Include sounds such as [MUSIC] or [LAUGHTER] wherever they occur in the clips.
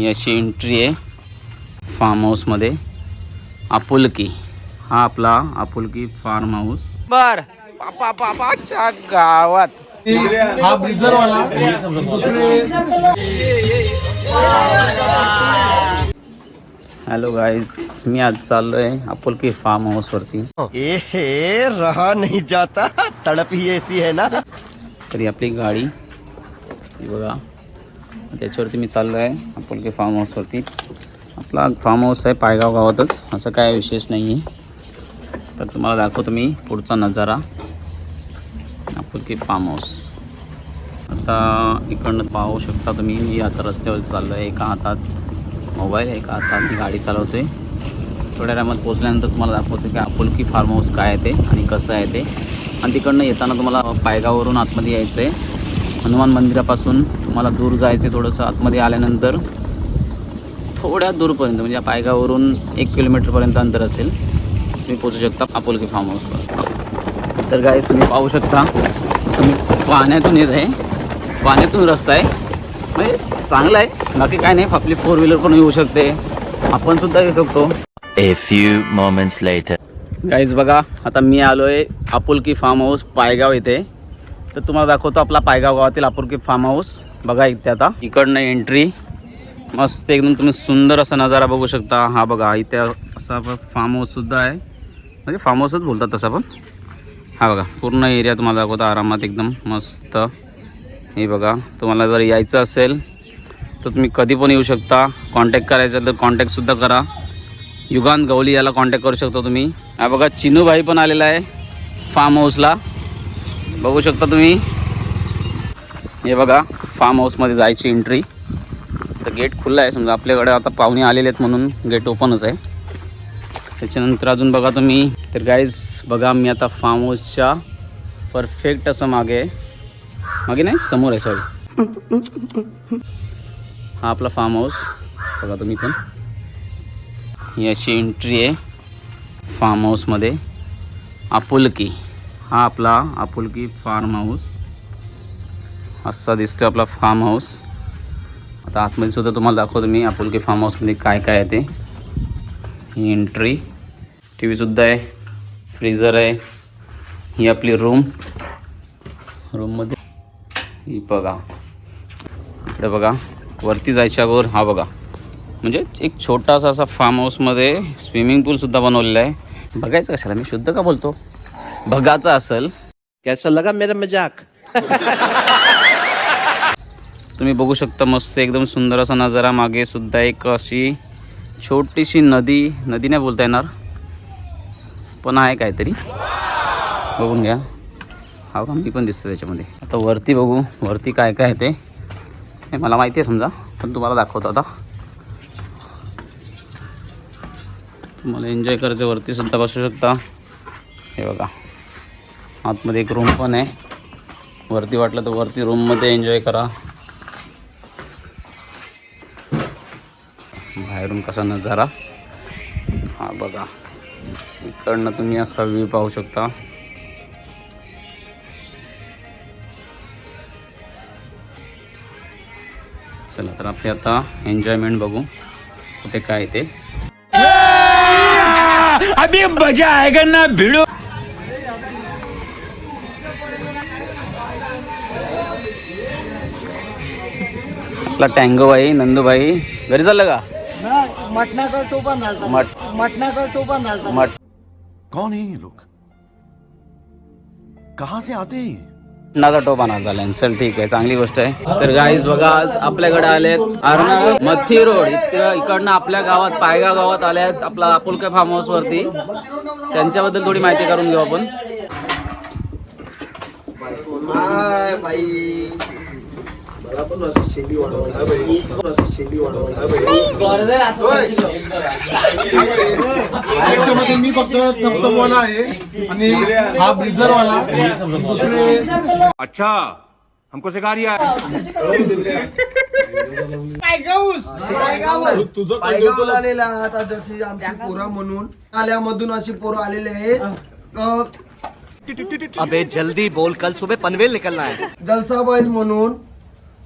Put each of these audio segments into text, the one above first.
ही अशी एंट्री आहे. फार्म हाऊसमध्ये आपुलकी. हा आपला आपुलकी फार्म हाऊस बर. पापा पापाच्या गावात. हा ब्रिझर हॅलो गाईज मी आज चाललो आहे आपुलकी फार्म हाऊसवरती ए रहा नहीं जाता. तड़प ही ऐसी है ना. तरी आपली गाडी. ही बघा. त्याच्यावरती मी चाललो आहे. आपुलकी फार्म हाऊसवरती आपला फार्म हाऊस आहे पायगाव गावातच. असं काय विशेष नाही आहे तर तुम्हाला दाखवतो मी पुढचा नजारा. आपुलकी फार्म हाऊस आता इकडनं पाहू शकता तुम्ही मी आता रस्त्यावर चाललो आहे एका हातात मोबाईल एका हातात मी गाडी चालवतो आहे थोड्या टायमात पोचल्यानंतर तुम्हाला दाखवतो की आपुलकी फार्म हाऊस काय आहे ते आणि कसं आहे ते. आणि तिकडनं येताना तुम्हाला पायगाववरून आतमध्ये यायचं आहे हनुमान मंदिरापासून तुम्हाला दूर जायचं आहे थोडंसं आतमध्ये आल्यानंतर. थोड्या दूरपर्यंत म्हणजे या पायगाववरून एक किलोमीटरपर्यंत अंतर असेल. तुम्ही पोचू शकता आपुलकी फार्म हाऊसवर तर गाईज तुम्ही पाहू शकता असं मी पाण्यातून येत आहे. पाण्यातून रस्ता आहे. म्हणजे चांगला आहे. बाकी काय नाही आपली फोर व्हीलर पण येऊ शकते. आपण सुद्धा येऊ शकतो. A few moments later. Guys बघा आता मी आलो आहे आपुलकी फार्म हाऊस पायगाव इथे. तर तुम्हाला दाखवतो आपला पायगाव गावातील आपुलकी फार्म हाऊस बघा इथे आता. इकडनं एंट्री मस्त एकदम तुम्ही सुंदर असा नजारा बघू शकता. हा बघा इथे असा फार्म हाऊससुद्धा आहे. म्हणजे फार्म हाऊसच बोलतात तसा पण. हा बघा पूर्ण एरिया तुम्हाला दाखवतो आरामात एकदम मस्त. हे बघा तुम्हाला जर यायचं असेल तर तुम्ही कधी पण येऊ शकता. कॉन्टॅक्ट करायचा तर कॉन्टॅक्टसुद्धा करा. युगान गवली याला कॉन्टॅक्ट करू शकता तुम्ही. हा बघा चिनूभाई पण आलेला आहे फार्म हाऊसला बघू शकता तुम्ही. हे बघा फार्म हाऊसमध्ये जायची एंट्री तर गेट खुल्लं आहे समजा आपल्याकडे आता पाहुणे आलेले आहेत म्हणून गेट ओपनच आहे. त्याच्यानंतर अजून बघा तुम्ही. तर गाईज बघा मी आता फार्म हाऊसच्या परफेक्ट असं मागे आहे. मागे नाही समोर आहे सॉरी हा आपला फार्म हाऊस बघा तुम्ही पण. ही अशी एंट्री आहे फार्म हाऊसमध्ये आपुलकी. हा आपला आपुलकी फार्म हाऊस असा दिसतो आपला फार्म हाऊस आता आतमध्ये सुद्धा तुम्हाला दाखवतो मी आपुलकी फार्म हाऊसमध्ये काय काय आहे ते. ही एंट्री टी व्हीसुद्धा आहे. फ्रीजर आहे. ही आपली रूम रूममध्ये ही बघा. इकडे बघा. वरती जायच्या अगोदर हा बघा. म्हणजे एक छोटासा असा फार्म हाऊसमध्ये स्विमिंग पूलसुद्धा बनवलेला आहे. बघायचं कशाला? मी शुद्ध का बोलतो? बघायचं असेल. त्याचा लगा मेरा मजाक तुम्ही बघू शकता मस्त एकदम सुंदर असा नजारा मागे सुद्धा एक अशी छोटीशी नदी नदी नाही बोलता येणार पण आहे काहीतरी. बघून घ्या. हा का? मी पण दिसतो त्याच्यामध्ये. आता वरती बघू वरती काय काय आहे ते. हे मला माहिती आहे समजा पण तुम्हाला दाखवतो आता. तुम्हाला एन्जॉय करायचं वरती सुद्धा बसू शकता. हे बघा. आतमध्ये एक रूम पण आहे. वरती वाटलं तर वरती रूममध्ये एन्जॉय करा. बाहेरून कसा नजारा? हा बघा. इकडनं तुम्ही असा व्ह्यू पाहू शकता. चला तर आपले आता एन्जॉयमेंट बघू. कुठे काय ते? अभी मजा आएगा ना भिड़ो. आपला टँगोबाई नंदूबाई घरी चाललं का? मटणाचा टोपा घालतात. मट मटणाचा टोपा घालतात. मट कौन है ये लोग? कहां से आते हैं ये? नाचा टोप आणा झालाय चल ठीक आहे. चांगली गोष्ट आहे. तर गाईज बघा आज आपल्याकडे आलेत अरुणा मथी रोड. इथं इकडनं आपल्या गावात पायगाव गावात आले आहेत आपला आपुलके फार्म हाऊस वरती. त्यांच्याबद्दल थोडी माहिती करून घेऊ आपण. बाई. मला पण असं वाढवायला वाढवायला मी फक्त आहे आणि हा दुसरे अच्छा हमको सिखा रिया पायगावला आलेला आहात आता जशी आमची पोरा म्हणून. आल्यामधून अशी पोरं आलेले आहेत. अबे जल्दी बोल. कल सुबह पनवेल निकलना है. जलसा बॉयज म्हणून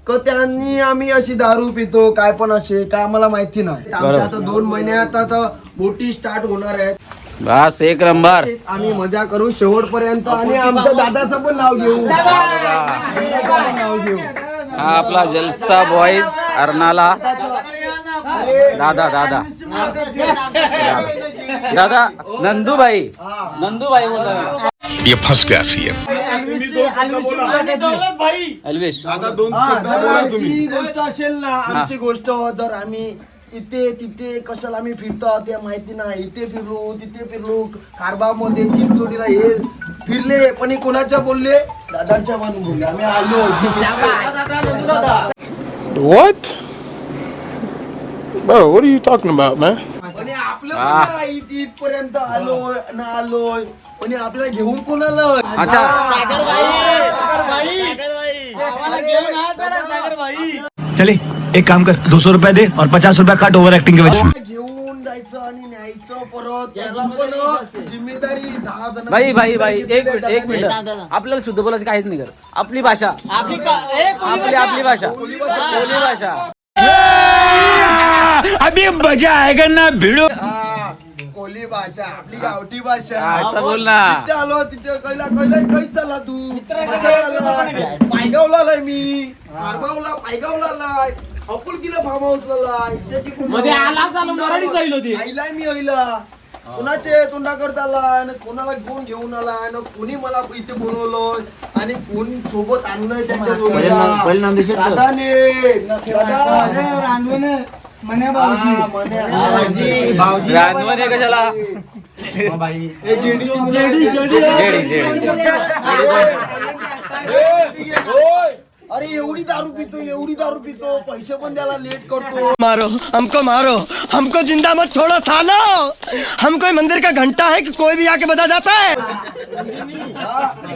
क त्यांनी आम्ही अशी दारू पितो काय पण असे काय आम्हाला माहिती नाही. आमच्या आता दोन महिन्यात आता बोटी स्टार्ट होणार आहेत बस एक नंबर. आम्ही मजा करू शेवटपर्यंत आणि आमच्या दादाचं पण नाव घेऊ. नाव घेऊ. हा आपला जलसा बॉईज अर्नाला. दादा दादा. दादा नंदूबाई. नंदूबाई बोलता ये फंस गया सीएम अल्वेश. आमची गोष्ट असेल ना आमची गोष्ट जर आम्ही इथे तिथे कशाला आम्ही फिरतो ते माहिती नाही इथे फिरलो तिथे फिरलो कारबामध्ये चिंचोडीला हे फिरले पण हे कोणाच्या बोलले? दादाच्या पण बोलले. आम्ही आलो. What? Bro, what are you talking about, man? हे. आपलं इथपर्यंत आलोय ना आलोय. पण हे. आपल्याला घेऊन कोणाला चले एक काम कर दो सौ रुपया दे और पचास रुपया काट ओवर एक्टिंग के वजह घेऊन जायचं आणि न्यायचं परत. त्याला पण जिम्मेदारी दहा जण बाई बाई बाई एक मिनिट एक मिनिट. आपल्याला शुद्ध बोलायचं काहीच नाही कर. आपली भाषा. आपली आपली भाषा. बोली भाषा. अभी मजा आएगा ना भिड़ो। हा, कोली भाषा आपली गावठी भाषा. असं बोल ना. तिथे आलो तिथे कैला कैला कैच चालला तू. पायगावला आलाय मी. कारबावला पायगावला आलाय. अपुलकीला फार्म हाऊसला आलाय. त्याची आईलाय मी आईला. कोणाचे तोंडा करता आलाय आणि कोणाला घेऊन घेऊन आलाय? आणि कोणी मला इथे बोलवलं आणि कोण सोबत आणलंय त्यांच्या जोडीला? दादाने दादा. मने भाऊजी. कशाला? जेडी जेडी जेडी. एवढी दारू पितो एवढी दारू पितो पैसे पण त्याला लेट करतो. मारो हमको मारो हमको जिंदा मत छोड़ो सालो। हम कोई मंदिर का घंटा है कि कोई भी आके बजा जाता है?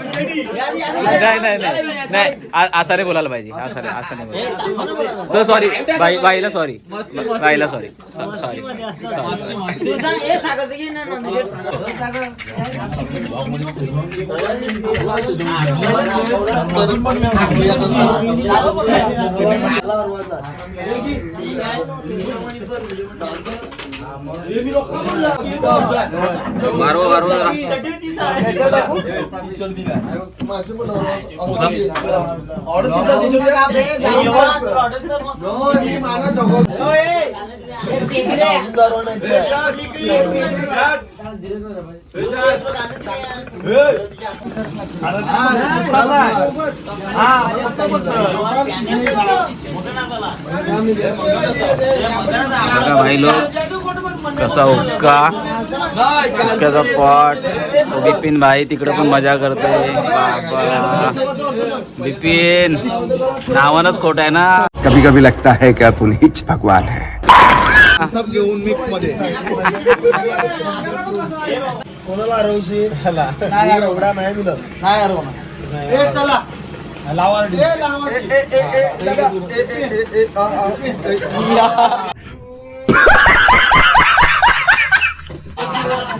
नाही नाही नाही. असं नाही बोलायला पाहिजे. असं नाही असं नाही सो सॉरी बाई बाईला सॉरी बाईला सॉरी सॉरी मारवा मारवा भाई लोग कसा हुक्का? हुक्क्याचा पॉट बिपिन भाई तिकडे पण मजा करतोय. बाबा बिपिन नावानच खोट आहे ना? कभी कभी लगता है कि अपुल हिच भगवान है। सब घेऊन मिक्समध्ये कोणाला हरवशील? नाही नाही मिळत नाही हरवणार. चला. लावा ए ए ए ए दादा ए ए ए ए आ आ ए. हे, साहेब, ए ए ए ए अहो, आहा. आता आपला डा-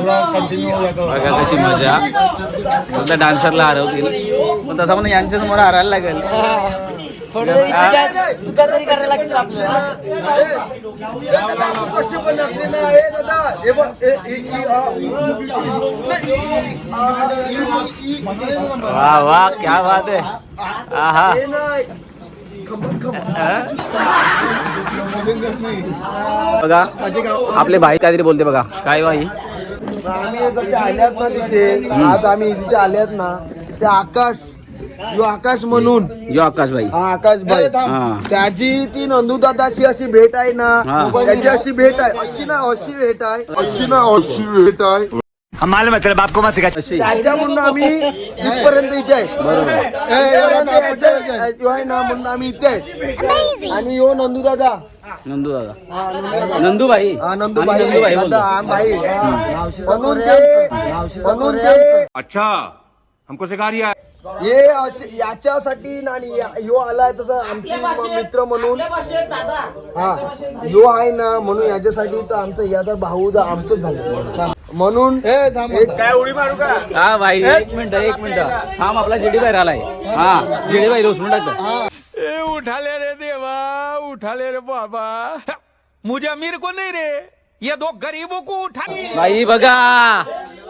बघा कशी मजा. फक्त डान्सरला हरवतील. पण तसं पण यांच्या समोर हरायला लागेल. कसे पण असले ना हे दादा हे बघ ए इ इ आ उ, नाही, इ, आ, इ, इ, इ. वा वा क्या बात आहे. आहा. हे बघा आपले भाई काहीतरी बोलते बघा. काय भाई? आम्ही जसे आल्यात ना तिथे आज आम्ही तिथे आल्यात ना ते आकाश यो आकाश म्हणून जो आकाश भाई। हा आकाश भाई। हा. त्याची ती नंदुदादाची अशी भेट आहे ना? हा. त्याची अशी भेट आहे। अशी ना अशी भेट आहे। अशी ना अशी भेट आहे। हम मालूम है तेरे बाप को मत सिखा। अशी। त्याच्या म्हणून आम्ही इथपर्यंत इथे आहे। इथपर्यंत याच्या- यो आहे ना म्हणून आम्ही इथे आहे. आणि यो नंदू दादा. नंदू दादा। नंदू भाई। हा नंदू भाई. नंदू भाई दादा हा भाई. हा. म्हणून ते म्हणून ते अच्छा हमको सिखा रिया है। हे असे याच्यासाठी नाही या- ह्यो आलाय तसं आमची मित्र म्हणून. हा. ह्यो आहे ना म्हणून याच्यासाठी तर आमचं याचा भाऊ जा आमचंच झालं. म्हणून एक हा भाई एक मिनिट एक मिनिट. थांब आपला जेडी बाहेर आलाय हा जेडी बाहेर उचलून टाकतो ए उठा ले रे देवा उठा ले रे बाबा. मुझे अमीर को नहीं रे? ये दो गरीबों को उठा बाई बघा.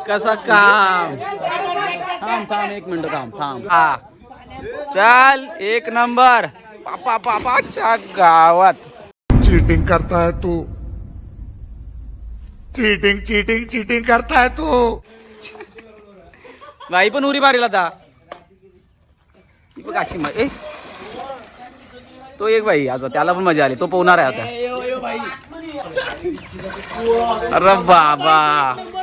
कसा काम? थांब थांब एक मिनिट थांब थांब. हा. चल एक नंबर. पापा पापाच्या गावात. चीटिंग करता है तू. चीटिंग चीटिंग चीटिंग करता है तू. बाई पण उरी मारेल आता. ती बघ अशी म- ए. तो एक बाई आता त्याला पण मजा आली. तो पोहणार आहे आता. अरे बाबा.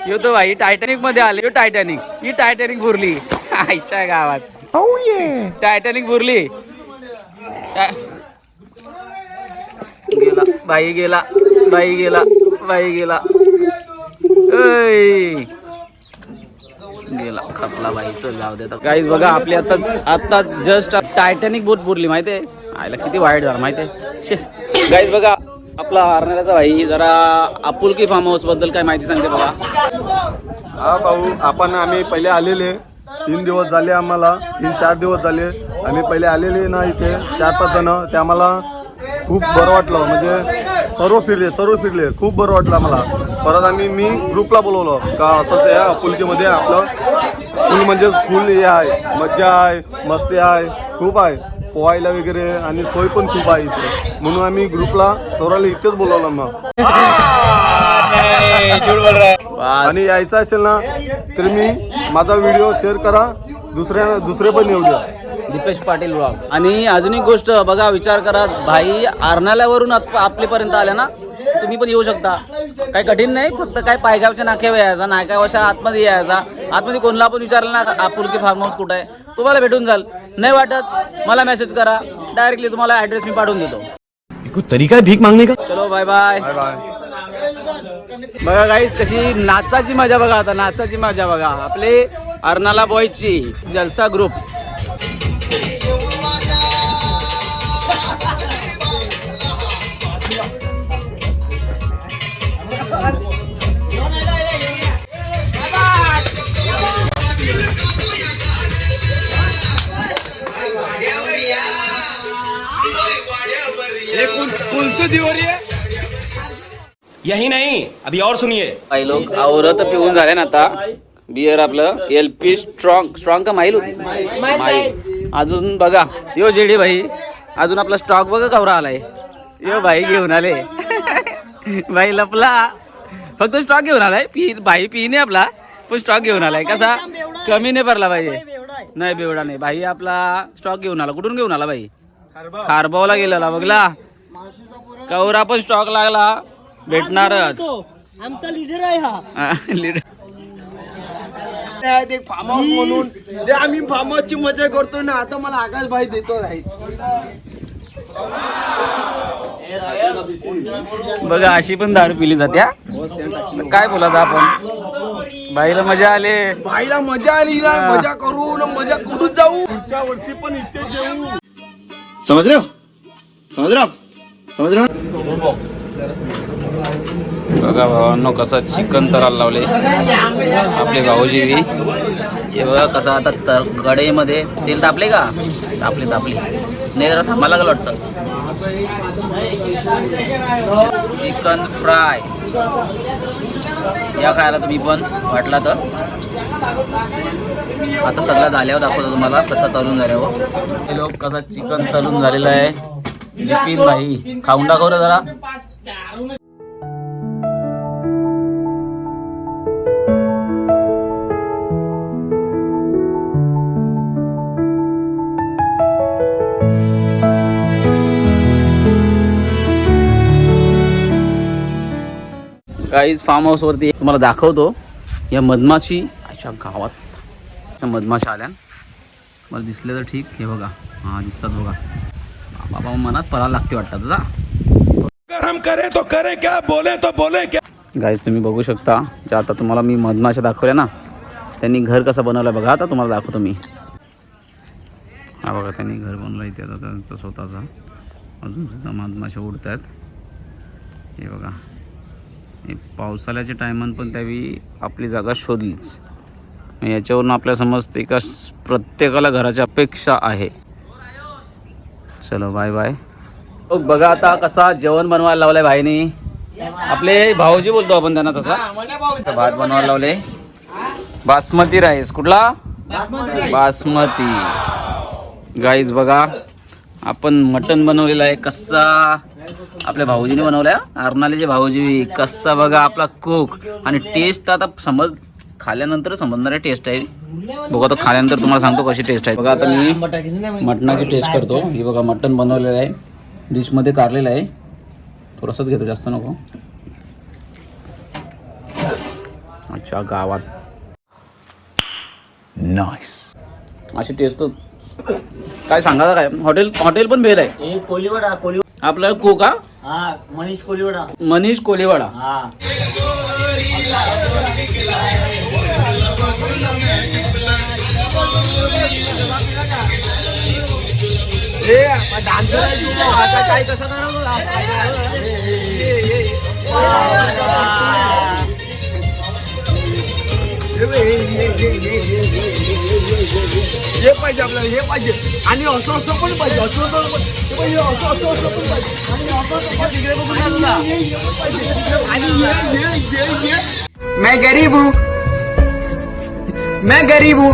यो तो भाई टायटॅनिकमध्ये आले. यो टायटॅनिक ही टायटॅनिक बुरली [LAUGHS] आईच्या गावात. टायटॅनिक बुरली टा- गेला. बाई गेला. बाई गेला. बाई गेला. गेला. खपला बाई. चल जाऊ दे. काहीच बघा आपली आता आता जस्ट टायटॅनिक बोट बुरली माहितीये आयला किती वाईट झालं माहितीये शे. गाईज बघा आपला हरणाऱ्याचा भाई जरा आपुलकी फार्म हाऊसबद्दल काय माहिती सांगते बघा. हा भाऊ आपण आम्ही पहिले आलेले. तीन दिवस झाले आम्हाला तीन चार दिवस झाले. आम्ही पहिले आलेले ना इथे चार पाच जण. ते आम्हाला खूप बरं वाटलं. म्हणजे सर्व फिरले सर्व फिरले. खूप बरं वाटलं आम्हाला. परत आम्ही मी ग्रुपला बोलवलं. का असंच आहे आपुलकीमध्ये आपलं फुल म्हणजे फुल हे आहे. मज्जा आहे मस्ती आहे खूप आहे. पोहायला वगैरे आणि सोय पण खूप आहे इथे. म्हणून आम्ही ग्रुपला सौराला इथेच बोलावलं मग आणि यायचं असेल ना तर मी माझा व्हिडिओ शेअर करा. दुसऱ्या दुसरे पण येऊ द्या. दीपेश पाटील ब्लॉग. आणि अजून एक गोष्ट बघा विचार करा. भाई आरनाल्यावरून आप- आपलीपर्यंत आल्या ना तुम्ही पण येऊ शकता. काही कठीण नाही फक्त काय पायगावच्या नाक्यावर यायचा नाक्यावरच्या आतमध्ये यायचा. आतमध्ये कोणला पण विचारलं ना आपुलकी फार्म हाऊस कुठं आहे? तुम्हाला भेटून जाल. नाही वाटत मला मेसेज करा. डायरेक्टली तुम्हाला ऍड्रेस मी पाठवून देतो. कोई तरीका है भीख मांगने का? चलो बाय बाय बाय बाय बघा गाईस कशी नाचाची मजा बघा आता नाचाची मजा बघा. आपले अर्नाला बॉयची जलसा ग्रुप यही नहीं अभी और सुनिए. काही लोक आवरत पिऊन झाले ना आता. बियर आपलं एल पी स्ट्रॉंग स्ट्रॉंग का माईल होती माईल अजून बघा. यो जेडी भाई अजून आपला स्टॉक बघा कवरा आलाय. यो भाई घेऊन आले. भाई लपला. फक्त स्टॉक घेऊन आलाय. पी भाई पिणे आपला पण स्टॉक घेऊन आलाय. कसा? कमी नाही पडला पाहिजे नाही बेवडा नाही. भाई आपला स्टॉक घेऊन आला. कुठून घेऊन आला भाई? खारबावला गेलेला बघला. कवरा पण स्टॉक लागला. भेटणारच. आमचा लीडर आहे हा. हा. ते आहेत एक फार्म हाऊस म्हणून. जे आम्ही फार्म हाऊसची मजा करतो ना आता मला आकाश भाई देतो नाही बघा अशी पण दारू पिली जाते हा? काय बोलायचं आपण? बाईला मजा आले. भाईला मजा आली ना मजा करू ना मजा करून जाऊ. समज रे हो? समज रे हो? समज रे समजलं बघा भावांनो कसं चिकन तराला लावले. आपले भाऊजी. बी. हे बघा कसं आता तर कढईमध्ये तेल तापले का? तापले तापले. नाही जरा थांबा लागलं वाटतं. Chicken fry. या खायला तुम्ही पण वाटला तर. आता सगळं झाल्यावर दाखवतो तुम्हाला कसं तळून झाल्यावर. हे लोक कसा चिकन तळून झालेलं आहे. बिपिन भाई खाऊन दाखव रे जरा. काहीच फार्म हाऊसवरती तुम्हाला दाखवतो. या मधमाशी अच्छा गावात. मधमाशा आल्या. मला दिसले तर ठीक. हे बघा. हां दिसतात बघा. बाबा मनात पळायला लागते वाटतं तुझा. अगर हम करें तो करें क्या बोले तो बोले क्या? गाईज तुम्ही बघू शकता ज्या आता तुम्हाला मी मधमाशा दाखवल्या ना त्यांनी घर कसं बनवलं बघा आता तुम्हाला दाखवतो मी. हा बघा त्यांनी घर बनवलं इथे आता त्यांचा स्वतःचा. अजूनसुद्धा मधमाशा उडत आहेत हे बघा. हे पावसाळ्याच्या टायमान पण त्यावेळी आपली जागा शोधलीच. याच्यावरून आपल्याला समजते का प्रत्येकाला घराची अपेक्षा आहे. चलो बाय बाय बघा आता कसा जेवण बनवायला लावलंय भाईनी. आपले भाऊजी बोलतो आपण त्यांना तसा. भात बनवायला लावले. बासमती राईस कुठला? बासमती. गाईज बघा आपण मटन बनवलेलं आहे कसा? आपल्या भाऊजीने बनवलाय अर्नालीचे भाऊजी कसा बघा आपला कोक आणि टेस्ट आता समज खाल्यानंतर समजणार आहे टेस्ट आहे. बघा आता खाल्यानंतर तुम्हाला सांगतो कशी टेस्ट आहे. बघा आता मी मटणाची टेस्ट करतो. ही बघा मटण बनवलेलं आहे. डिशमध्ये कारलेलं आहे. थोडंसंच घेतो जास्त नको. अच्छा गावात. अशी टेस्ट काय सांगा काय? हॉटेल हॉटेल पण भेद आहे. कोलीवडा कोली आपलं कोका हा मनीष कोलीवडा. मनीष कोलेवाडा. हा हे पाहिजे आपल्याला हे पाहिजे. आणि असं असं पण पाहिजे असं असं पण पाहिजे, असं असं असं पण पाहिजे. आणि असं तिकडे बघून आणि मैं गरीब हूँ। मैं गरीब हूँ।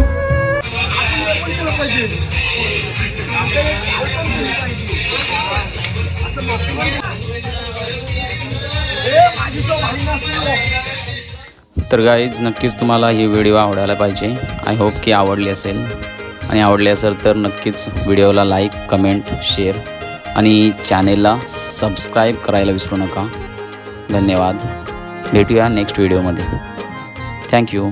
तर गाईज नक्कीच तुम्हाला ही व्हिडिओ आवडायला पाहिजे. आय होप की आवडली असेल. आणि आवडली असेल तर नक्कीच व्हिडिओला लाईक कमेंट शेअर आणि चॅनेलला सबस्क्राईब करायला विसरू नका. धन्यवाद. भेटूया नेक्स्ट व्हिडिओमध्ये थँक्यू